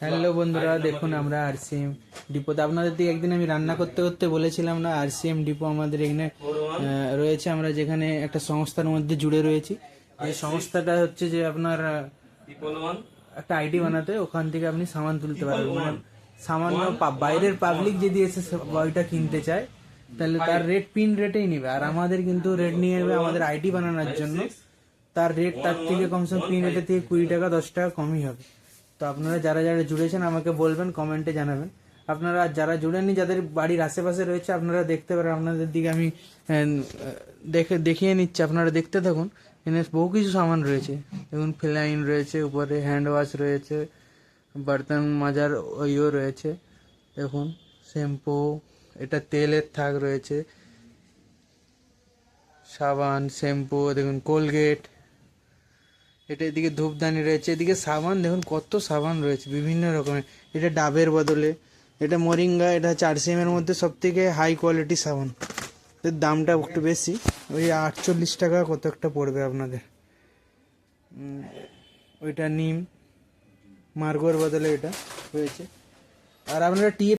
Hello বন্ধুরা দেখুন আমরা আরসিএম ডিপোতে আপনাদের দিকে একদিন আমি রান্না করতে করতে বলেছিলাম না আরসিএম ডিপো আমাদের এখানে রয়েছে। আমরা যেখানে একটা সংস্থার মধ্যে জুড়ে রয়েছি। এই সংস্থাটা হচ্ছে যে আপনার একটা আইডি বানাতে ওখান থেকে আপনি সামান তুলতে পারবেন। মানে সামান্য বাইরের পাবলিক যদি এসে বইটা কিনতে চায় তাহলে তার রেট পিন রেটেই নেবে। আর আমাদের কিন্তু রেট নিয়ে নেবে আমাদের আইডি বানানোর জন্য তার রেট তার থেকে কমসে কম পিন রেটের থেকে কুড়ি টাকা দশ টাকা কমই হবে। তো আপনারা যারা যারা জুড়েছেন আমাকে বলবেন, কমেন্টে জানাবেন। আপনারা যারা জুড়েননি, যাদের বাড়ির আশেপাশে রয়েছে, আপনারা দেখতে পারেন। আপনাদের দিকে আমি দেখে, দেখিয়ে নিচ্ছি। আপনারা দেখতে থাকুন। এখানে বহু কিছু সামান রয়েছে। দেখুন, ফিলাইন রয়েছে, উপরে হ্যান্ড ওয়াশ রয়েছে বর্তন মাজার ওইও রয়েছে। দেখুন, শ্যাম্পু, এটা তেলের থাক রয়েছে। সাবান, শ্যাম্পু, দেখুন, কোলগেট। এটা এদিকে ধূপদানি রয়েছে, এদিকে সাবান, দেখুন কত সাবান রয়েছে, বিভিন্ন রকমের। এটা ডাবের বদলে, এটা মরিঙ্গা, এটা চার এর মধ্যে সব থেকে হাই কোয়ালিটি সাবান। এর দামটা একটু বেশি, ওই আটচল্লিশ টাকা কত একটা পড়বে আপনাদের। ওইটা নিম, মার্গোর বদলে এটা রয়েছে আর আপনারা টি